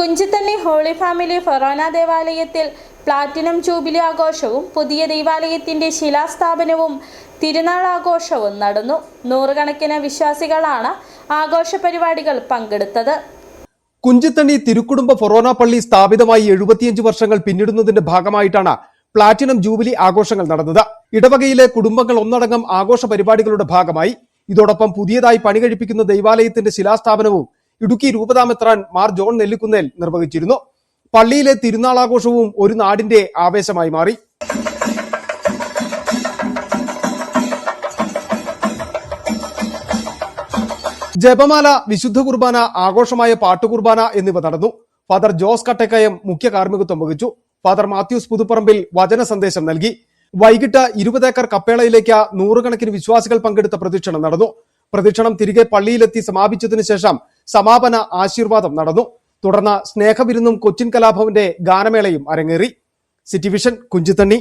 Kunchithanni holy family ഫൊറോന ദേവാലയത്തിൽ platinum jubilee ആഘോഷവും പുതിയ ദേവാലയത്തിന്റെ ശിലാസ്ഥാപനവും തിരുനാൾ ആഘോഷവും നടന്നു. നൂറുകണക്കിന് വിശ്വാസികളാണ് ആഘോഷ പരിപാടികൾ പങ്കെടുത്തത്. കുഞ്ചിത്തണ്ണി തിരുക്കുടുംബ ഫൊറോന പള്ളി സ്ഥാപിതമായി എഴുപത്തിയഞ്ച് വർഷങ്ങൾ പിന്നിടുന്നതിന്റെ ഭാഗമായിട്ടാണ് പ്ലാറ്റിനം ജൂബിലി ആഘോഷങ്ങൾ നടന്നത്. ഇടവകയിലെ കുടുംബങ്ങൾ ഒന്നടങ്കം ആഘോഷ പരിപാടികളുടെ ഭാഗമായി. ഇതോടൊപ്പം പുതിയതായി പണി കഴിപ്പിക്കുന്ന ദൈവാലയത്തിന്റെ ശിലാസ്ഥാപനവും ഇടുക്കി രൂപതാമെത്രാൻ മാർ ജോൺ നെല്ലിക്കുന്നേൽ നിർവഹിച്ചിരുന്നു. പള്ളിയിലെ തിരുനാളാഘോഷവും ഒരു നാടിന്റെ ആവേശമായി മാറി. ജപമാല വിശുദ്ധ കുർബാന ആഘോഷമായ പാട്ടുകുർബാന എന്നിവ നടന്നു. ഫാദർ ജോസ് കട്ടക്കയം മുഖ്യ കാർമ്മികത്വം വഹിച്ചു. ഫാദർ മാത്യൂസ് പുതുപ്പറമ്പിൽ വചന സന്ദേശം നൽകി. വൈകിട്ട് ഇരുപത് ഏക്കർ കപ്പേളയിലേക്ക് നൂറുകണക്കിന് വിശ്വാസികൾ പങ്കെടുത്ത പ്രദക്ഷിണം നടന്നു. പ്രദക്ഷിണം തിരികെ പള്ളിയിലെത്തി സമാപിച്ചതിനു ശേഷം സമാപന ആശീർവാദം നടന്നു. തുടർന്ന് സ്നേഹവിരുന്നും കൊച്ചിൻ കലാഭവന്റെ ഗാനമേളയും അരങ്ങേറി. City vision Kunchithanni